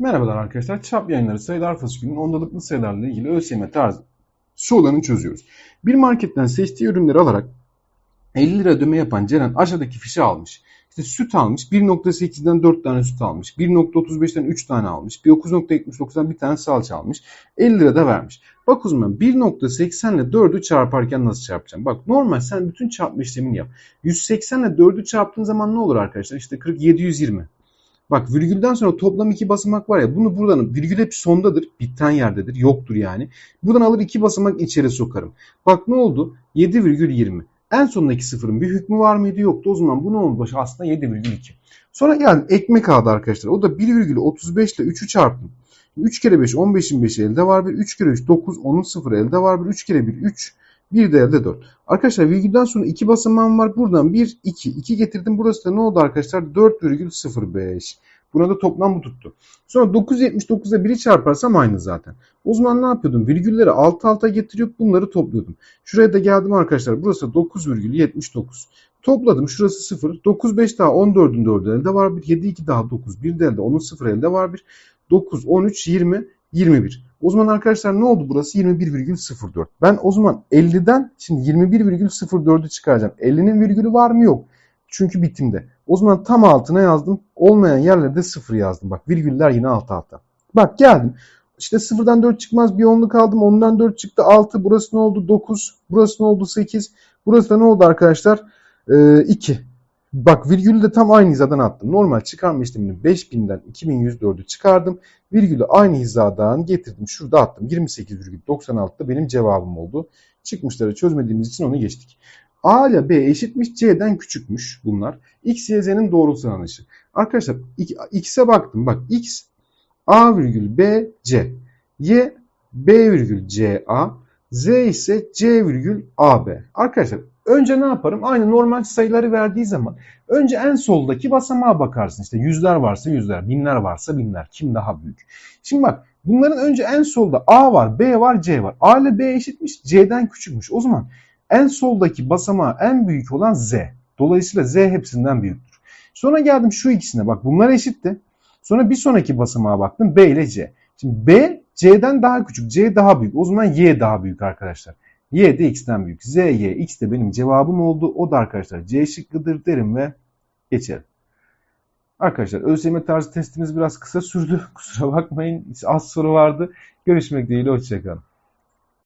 Merhabalar arkadaşlar. Çap yayınları sayılar fasikülünün ondalıklı sayılarla ilgili ÖSYM tarzı sorularını çözüyoruz. Bir marketten seçtiği ürünleri alarak 50 lira ödeme yapan Ceren aşağıdaki fişi almış. İşte süt almış. 1.8'den 4 tane süt almış. 1.35'ten 3 tane almış. 9.79'dan bir tane salça almış. 50 lira da vermiş. Bak o zaman 1.80 ile 4'ü çarparken nasıl çarpacağım? Bak normal sen bütün çarpma işlemini yap. 180 ile 4'ü çarptığın zaman ne olur arkadaşlar? İşte 40, 720. Bak virgülden sonra toplam iki basamak var ya bunu buradan virgül hep sondadır. Bitten yerdedir. Yoktur yani. Buradan alır iki basamak içeri sokarım. Bak ne oldu? 7,20. En sondaki sıfırın bir hükmü var mıydı? Yoktu. O zaman bu ne oldu? Aslında 7,2. Sonra geldim ekmek aldı arkadaşlar. O da 1,35 ile 3'ü çarptım. 3 kere 5 15'in 5'i elde var bir. 3 kere 3 9 10'un 0 elde var bir. 3 kere 1 3 bir de elde 4. Arkadaşlar virgülden sonra iki basamağım var. Buradan 1, 2. 2 getirdim. Burası da ne oldu arkadaşlar? 4,05. Buna da toplam bu tuttu. Sonra 979'a 1'i çarparsam aynı zaten. O zaman ne yapıyordum? Virgülleri alt alta getirip bunları topluyordum. Şuraya da geldim arkadaşlar. Burası 9,79. Topladım. Şurası 0. 9, 5 daha 14'ün 4'ü elde var. 1. 7, 2 daha 9. 1 de elde. 10'un 0 elde var. 1. 9, 13, 20, 21. O zaman arkadaşlar ne oldu burası? 21,04. Ben o zaman 50'den şimdi 21,04'ü çıkaracağım. 50'nin virgülü var mı? Yok. Çünkü bitimde. O zaman tam altına yazdım. Olmayan yerlerde 0 yazdım. Bak virgüller yine alt alta. Bak geldim. İşte 0'dan 4 çıkmaz bir onluk aldım. 10'dan 4 çıktı 6. Burası ne oldu? 9. Burası ne oldu? 8. Burası da ne oldu arkadaşlar? Ee, 2. Bak virgülü de tam aynı hizadan attım. Normal çıkarma işlemini 5000'den 2104'ü çıkardım. Virgülü aynı hizadan getirdim. Şurada attım. 28,96'da benim cevabım oldu. Çıkmışları çözmediğimiz için onu geçtik. A ile B eşitmiş C'den küçükmüş bunlar. X, Y, Z'nin doğrultusal anışı. Arkadaşlar X'e baktım. Bak X A virgül B C. Y B virgül C A. Z ise C virgül A B. Arkadaşlar önce ne yaparım? Aynı normal sayıları verdiği zaman önce en soldaki basamağa bakarsın. İşte yüzler varsa yüzler, binler varsa binler. Kim daha büyük? Şimdi bak bunların önce en solda A var, B var, C var. A ile B eşitmiş, C'den küçükmüş. O zaman en soldaki basamağı en büyük olan Z. Dolayısıyla Z hepsinden büyüktür. Sonra geldim şu ikisine bak bunlar eşitti. Sonra bir sonraki basamağa baktım B ile C. Şimdi B C'den daha küçük, C daha büyük. O zaman Y daha büyük arkadaşlar. Y de X'ten büyük. Z, Y, X de benim cevabım oldu. O da arkadaşlar C şıkkıdır derim ve geçelim. Arkadaşlar ÖSYM tarzı testimiz biraz kısa sürdü. Kusura bakmayın. Az soru vardı. Görüşmek dileğiyle. Hoşçakalın.